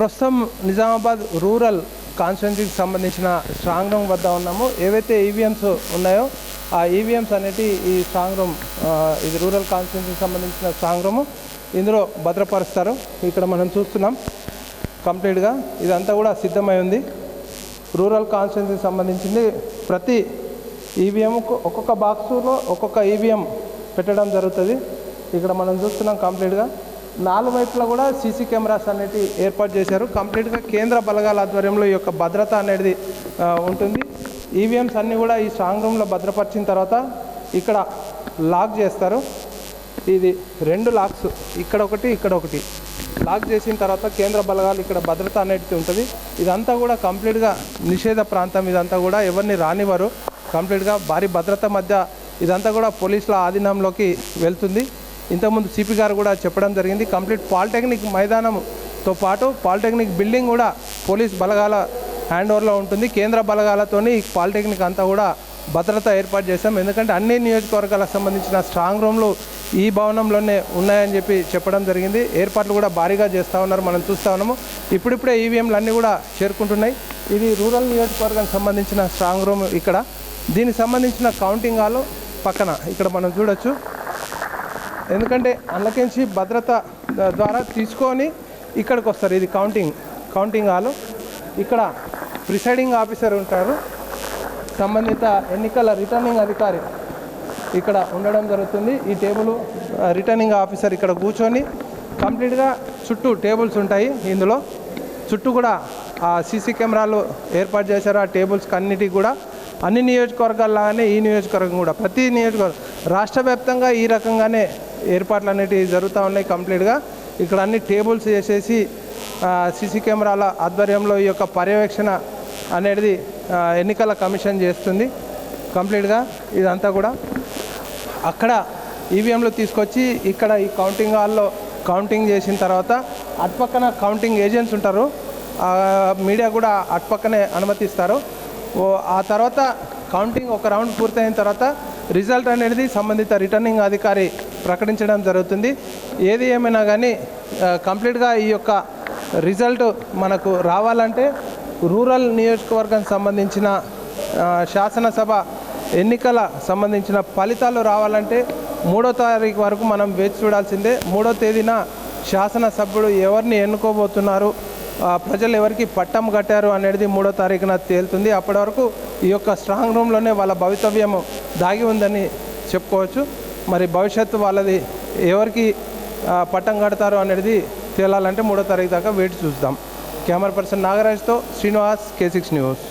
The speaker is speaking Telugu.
ప్రస్తుతం నిజామాబాద్ రూరల్ కాన్స్టిట్యున్సీకి సంబంధించిన స్ట్రాంగ్ రూమ్ వద్ద ఉన్నాము. ఏవైతే ఈవీఎంస్ ఉన్నాయో ఆ ఈవీఎంస్ అనేటి ఈ స్ట్రాంగ్ రూమ్ ఇది రూరల్ కాన్స్టిట్యున్సీకి సంబంధించిన స్ట్రాంగ్ రూము ఇందులో భద్రపరుస్తారు. ఇక్కడ మనం చూస్తున్నాం కంప్లీట్గా. ఇదంతా కూడా సిద్ధమై ఉంది. రూరల్ కాన్స్టిట్యున్సీకి సంబంధించింది ప్రతి ఈవీఎంకు ఒక్కొక్క బాక్సులో ఒక్కొక్క ఈవీఎం పెట్టడం జరుగుతుంది. ఇక్కడ మనం చూస్తున్నాం కంప్లీట్గా. నాలుగు వైపులా కూడా సీసీ కెమెరాస్ అనేటివి ఏర్పాటు చేశారు. కంప్లీట్గా కేంద్ర బలగాల ఆధ్వర్యంలో ఈ యొక్క భద్రత అనేది ఉంటుంది. ఈవీఎంస్ అన్నీ కూడా ఈ స్ట్రాంగ్ రూమ్లో భద్రపరిచిన తర్వాత ఇక్కడ లాక్ చేస్తారు. ఇది రెండు లాక్స్ ఇక్కడ ఒకటి ఇక్కడ ఒకటి. లాక్ చేసిన తర్వాత కేంద్ర బలగాలు ఇక్కడ భద్రత అనేది ఉంటుంది. ఇదంతా కూడా కంప్లీట్గా నిషేధ ప్రాంతం. ఇదంతా కూడా ఎవరిని రానివ్వరు. కంప్లీట్గా భారీ భద్రత మధ్య ఇదంతా కూడా పోలీసుల ఆధీనంలోకి వెళ్తుంది. ఇంతకుముందు సిపి గారు కూడా చెప్పడం జరిగింది. కంప్లీట్ పాలిటెక్నిక్ మైదానంతో పాటు పాలిటెక్నిక్ బిల్డింగ్ కూడా పోలీస్ బలగాల హ్యాండ్ ఓవర్లో ఉంటుంది. కేంద్ర బలగాలతోని ఈ పాలిటెక్నిక్ అంతా కూడా భద్రత ఏర్పాటు చేశాం. ఎందుకంటే అన్ని నియోజకవర్గాలకు సంబంధించిన స్ట్రాంగ్ రూమ్లు ఈ భవనంలోనే ఉన్నాయని చెప్పి చెప్పడం జరిగింది. ఏర్పాట్లు కూడా భారీగా చేస్తూ ఉన్నారు. మనం చూస్తూ ఉన్నాము. ఇప్పుడిప్పుడే ఈవీఎంలు అన్నీ కూడా చేరుకుంటున్నాయి. ఇది రూరల్ నియోజకవర్గానికి సంబంధించిన స్ట్రాంగ్ రూమ్ ఇక్కడ. దీనికి సంబంధించిన కౌంటింగ్ హాలు పక్కన. ఇక్కడ మనం చూడొచ్చు. ఎందుకంటే అందులోకించి భద్రత ద్వారా తీసుకొని ఇక్కడికి వస్తారు. ఇది కౌంటింగ్ కౌంటింగ్ హాలు. ఇక్కడ ప్రిసైడింగ్ ఆఫీసర్ ఉంటారు. సంబంధిత ఎన్నికల రిటర్నింగ్ అధికారి ఇక్కడ ఉండడం జరుగుతుంది. ఈ టేబుల్ రిటర్నింగ్ ఆఫీసర్ ఇక్కడ కూర్చొని కంప్లీట్గా చుట్టూ టేబుల్స్ ఉంటాయి ఇందులో. చుట్టూ కూడా ఆ సీసీ కెమెరాలు ఏర్పాటు చేశారు. ఆ టేబుల్స్కి అన్నిటికి కూడా అన్ని నియోజకవర్గాల్లాగానే ఈ నియోజకవర్గం కూడా ప్రతి నియోజకవర్గం రాష్ట్ర వ్యాప్తంగా ఈ రకంగానే ఏర్పాట్లు అనేటివి జరుగుతూ ఉన్నాయి కంప్లీట్గా. ఇక్కడ అన్ని టేబుల్స్ చేసేసి సీసీ కెమెరాల ఆధ్వర్యంలో ఈ యొక్క పర్యవేక్షణ అనేది ఎన్నికల కమిషన్ చేస్తుంది కంప్లీట్గా. ఇదంతా కూడా అక్కడ ఈవీఎంలు తీసుకొచ్చి ఇక్కడ ఈ కౌంటింగ్ హాల్లో కౌంటింగ్ చేసిన తర్వాత అటుపక్కన కౌంటింగ్ ఏజెంట్స్ ఉంటారు. ఆ మీడియా కూడా అటుపక్కనే అనుమతిస్తారు. ఓ ఆ తర్వాత కౌంటింగ్ ఒక రౌండ్ పూర్తయిన తర్వాత రిజల్ట్ అనేది సంబంధిత రిటర్నింగ్ అధికారి ప్రకటించడం జరుగుతుంది. ఏది ఏమైనా కానీ కంప్లీట్గా ఈ యొక్క రిజల్ట్ మనకు రావాలంటే రూరల్ నియోజకవర్గానికి సంబంధించిన శాసనసభ ఎన్నికల సంబంధించిన ఫలితాలు రావాలంటే మూడో తారీఖు వరకు మనం వేచి చూడాల్సిందే. మూడో తేదీన శాసనసభ్యుడు ఎవరిని ఎన్నుకోబోతున్నారు ప్రజలు ఎవరికి పట్టం కట్టారు అనేది మూడో తారీఖున తేలుతుంది. అప్పటి వరకు ఈ యొక్క స్ట్రాంగ్ రూమ్లోనే వాళ్ళ భవితవ్యం దాగి ఉందని చెప్పుకోవచ్చు. మరి భవిష్యత్తు వాళ్ళది ఎవరికి పట్టం కడతారు అనేది తేలాలంటే మూడో తారీఖు దాకా వెయిట్ చూద్దాం. కెమెరా పర్సన్ నాగరాజ్తో శ్రీనివాస్ కే సిక్స్ న్యూస్.